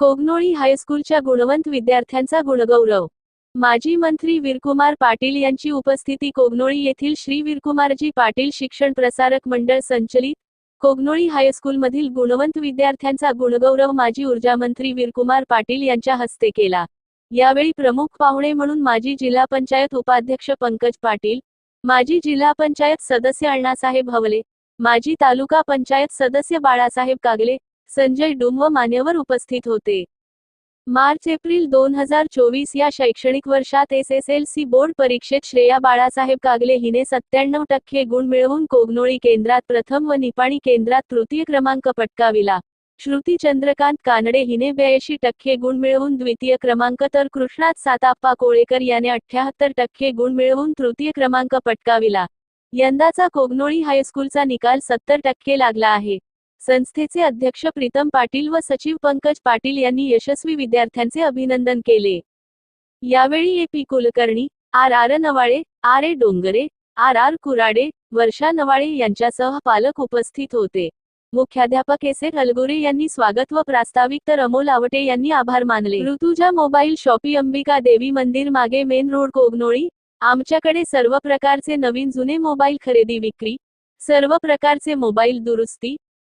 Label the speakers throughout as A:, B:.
A: कोगनोळी हायस्कूलच्या गुणवंत विद्यार्थ्यांचा गुणगौरव. माजी मंत्री वीरकुमार पाटील यांची उपस्थिती कोगनोळी येथील श्री वीरकुमारजी पाटील शिक्षण प्रसारक मंडळ संचलित. कोगनोळी हायस्कूलमधील गुणवंत विद्यार्थ्यांचा गुणगौरव माजी ऊर्जामंत्री वीरकुमार पाटील यांच्या हस्ते केला. यावेळी प्रमुख पाहुणे म्हणून माजी जिल्हा पंचायत उपाध्यक्ष पंकज पाटील माजी जिल्हा पंचायत सदस्य अण्णासाहेब हवले माजी तालुका पंचायत सदस्य बाळासाहेब कागले संजय डुम व मान्यवर उपस्थित होते. मार्च एप्रिल दोन हजार चोवीस या शैक्षणिक वर्षात S S L C board परीक्षेत श्रेया बाळासाहेब कागले हिने सत्त्याण्णव टक्के गुण मिळवून कोगनोळी केंद्रात प्रथम व निपाणी केंद्रात तृतीय क्रमांक पटकाविला. श्रुती चंद्रकांत कानडे हिने ब्याऐंशी टक्के गुण मिळवून द्वितीय क्रमांक तर कृष्णात साताप्पा कोळेकर याने अठ्याहत्तर टक्के गुण मिळवून तृतीय क्रमांक पटकाविला. यंदाचा कोगनोळी हायस्कूलचा निकाल सत्तर टक्के लागला आहे. संस्थेचे अध्यक्ष प्रीतम पाटील व सचिव पंकज पाटील यांनी यशस्वी विद्यार्थ्यांचे अभिनंदन केले. यावेळी A P Kulkarni R R Navale R A Dongre R R Kurade Varsha Navale यांच्यासह पालक उपस्थित होते. मुख्याध्यापक एस ए अलगुरे यांनी स्वागत व प्रास्ताविक तर अमोल आवटे यांनी आभार मानले. ऋतुजा मोबाईल शॉपी अंबिका देवी मंदिर मागे मेन रोड कोगनोळी आमच्याकडे सर्व प्रकारचे नवीन जुने मोबाईल खरेदी विक्री सर्व प्रकारचे मोबाईल दुरुस्ती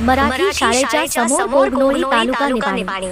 B: Marathi शाळेच्या समोर कोगनोळी तालुका निपाणी